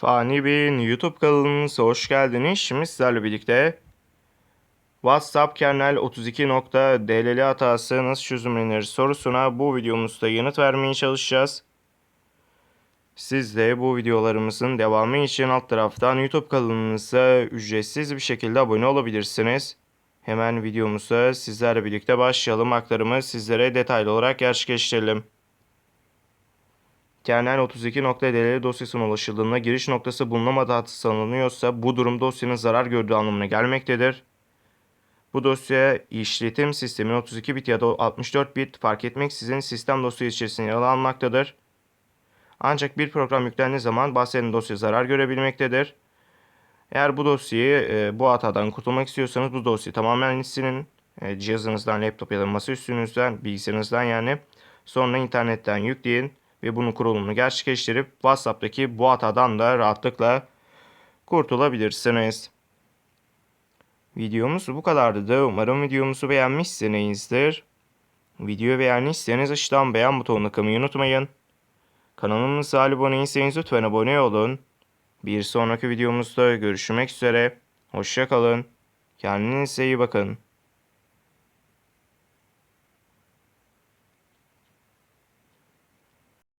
Fani Bey'in YouTube kanalımıza hoş geldiniz. Şimdi sizlerle birlikte WhatsApp kernel 32.dll hatası nasıl çözümlenir sorusuna bu videomuzda yanıt vermeye çalışacağız. Siz de bu videolarımızın devamı için alt taraftan YouTube kanalımıza ücretsiz bir şekilde abone olabilirsiniz. Hemen videomuza sizlerle birlikte başlayalım. Aktarımı sizlere detaylı olarak gerçekleştirelim. Kernel 32.dll dosyasına ulaşıldığında giriş noktası bulunamadığı hatı sanılıyorsa bu durum dosyanın zarar gördüğü anlamına gelmektedir. Bu dosya işletim sistemin 32 bit ya da 64 bit fark etmeksizin sistem dosya içerisinde yer almaktadır. Ancak bir program yüklendiği zaman bahsedilen dosya zarar görebilmektedir. Eğer bu dosyayı e, bu hatadan kurtulmak istiyorsanız bu dosyayı tamamen silin. E, cihazınızdan, laptop ya da masaüstünüzden, bilgisayarınızdan yani. Sonra internetten yükleyin ve bunun kurulumunu gerçekleştirip WhatsApp'taki bu hatadan da rahatlıkla kurtulabilirsiniz. Videomuz bu kadardı da umarım videomuzu beğenmişsinizdir. Videoyu beğendiyseniz aşağıdan beğen butonuna kılmayı unutmayın. Kanalımıza abone değilseniz lütfen abone olun. Bir sonraki videomuzda görüşmek üzere. Hoşçakalın. Kendinize iyi bakın.